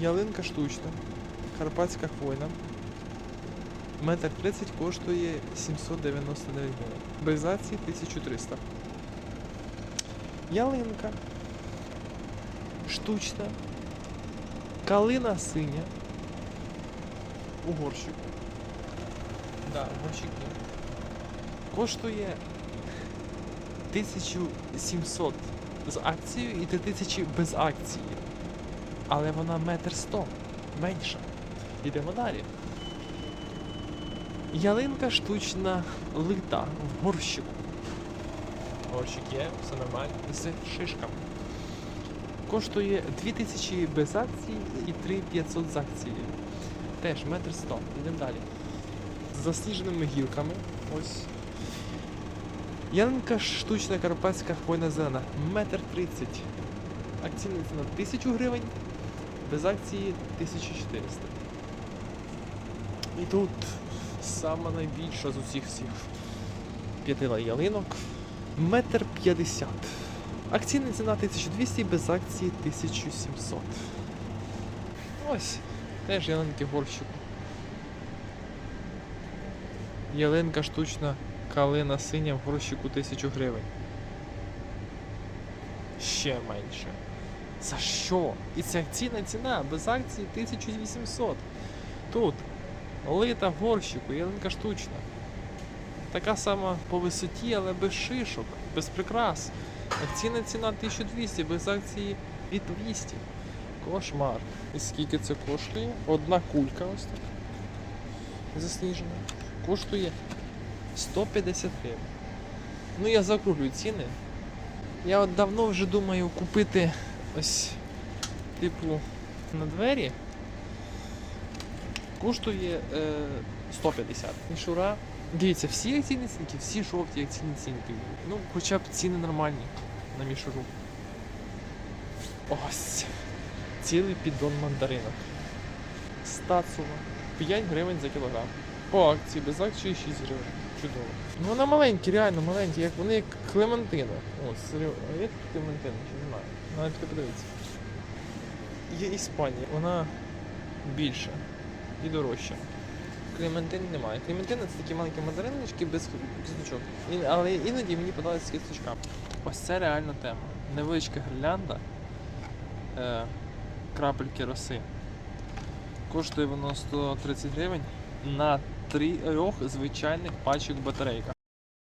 Ялинка штучна. Карпатська хвойна. Метр 30 коштує 799 гривень. Без акції 1300. Ялинка. Штучна. Калина синя. У горщику. Да, горщик є. Коштує 1700 з акцією і 3000 без акції. Але вона метр сто. Менша. Йдемо далі. Ялинка штучна лита в горщику. Горщик є, все нормально. З шишками. Коштує 2000 без акції і 3500 з акції. Теж метр сто. Йдемо далі. З засніженими гілками. Ось. Ялинка штучна карпатська хвойна зелена. Метр тридцять. Акційна ціна 1000 гривень. Без акції 1400. І тут сама найбільша з усіх всіх п'яти ялинок. Метр п'ятдесят. Акційна ціна 1200, без акції 1700. Ось. Теж ялинки горщику. Ялинка штучна калина синя в горщику 1000 гривень. Ще менше. За що? І ця акційна ціна без акції 1800. Тут лита в горщику, ялинка штучна. Така сама по висоті, але без шишок, без прикрас. Акційна ціна 1200, без акції від 200. Кошмар. І скільки це коштує? Одна кулька ось так. Засніжена. Коштує 150 гривень. Ну я закруглюю ціни. Я от давно вже думаю купити ось типу на двері. Коштує е, 150. Мішура. Дивіться, всі акційні цінки, всі жовті акційні цінки. Ну, хоча б ціни нормальні на мішуру. Ось. Цілий піддон мандаринок. Стацова. 5 гривень за кілограм. По акції, без акції 6 гривень. Чудово. Ну вона маленькі, реально маленькі, як вони як Клементина. О, серйозно. А як Клементина? Ще немає. Навіть подивитися. Є Іспанія, вона більша і дорожча. Клементин немає. Клементина це такі маленькі мандариночки без кісточок. Але іноді мені подобається з кісточками. Ось це реальна тема. Невеличка гірлянда, е, крапельки роси. Коштує воно 130 гривень на трьох звичайних пачок батарейка.